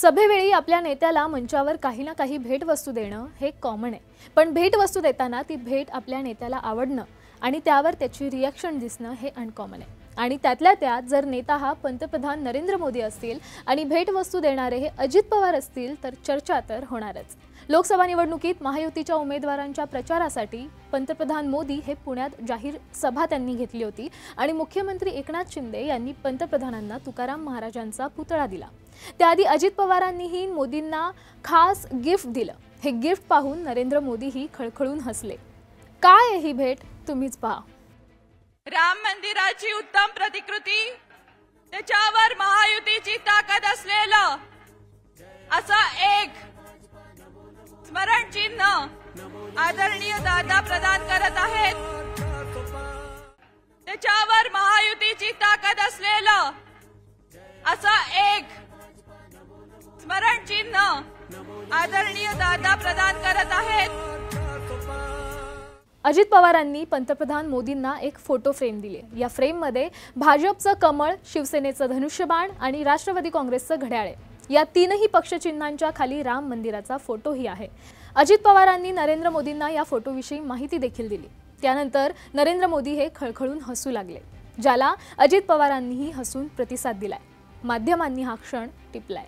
सभेवेळी आपल्या नेत्याला मंचावर काही ना काही भेटवस्तू देणं हे कॉमन आहे. पण भेटवस्तू देताना ती भेट आपल्या नेत्याला आवडणं आणि त्यावर त्याची रिॲक्शन दिसणं हे अनकॉमन आहे. आणि त्यातल्या त्यात जर नेता हा पंतप्रधान नरेंद्र मोदी असतील आणि भेटवस्तू देणारे हे अजित पवार असतील तर चर्चा तर होणारच. लोकसभा निवडणुकीत महायुतीच्या उमेदवारांच्या प्रचारासाठी पंतप्रधान मोदी हे पुण्यात जाहीर सभा त्यांनी घेतली होती आणि मुख्यमंत्री एकनाथ शिंदे यांनी पंतप्रधानांना तुकाराम महाराजांचा पुतळा दिला. त्याआधी अजित पवारांनीही मोदींना खास गिफ्ट दिलं. हे गिफ्ट पाहून नरेंद्र मोदीही खळखळून हसले. काय आहे ही भेट? तुम्हीच पहा. राम मंदिराची उत्तम प्रतिकृती त्याच्यावर महायुतीची ताकद असलेलं चिन्ह आदरणीय दादा प्रदान करत आहेत. त्याच्यावर महायुतीची ताकद असलेलं असं एक स्मरण चिन्ह आदरणीय दादा प्रदान करत आहेत. अजित पवारांनी पंतप्रधान मोदींना एक फोटो फ्रेम दिले. या फ्रेममध्ये भाजपचं कमळ शिवसेनेचं धनुष्यबाण आणि राष्ट्रवादी काँग्रेसचं घड्याळ. आहे या तीनही पक्षचिन्हांच्या खाली राम मंदिराचा फोटोही आहे. अजित पवारांनी नरेंद्र मोदींना या फोटोविषयी माहिती देखील दिली. त्यानंतर नरेंद्र मोदी हे खळखळून हसू लागले ज्याला अजित पवारांनीही हसून प्रतिसाद दिलाय. माध्यमांनी हा क्षण टिपलाय.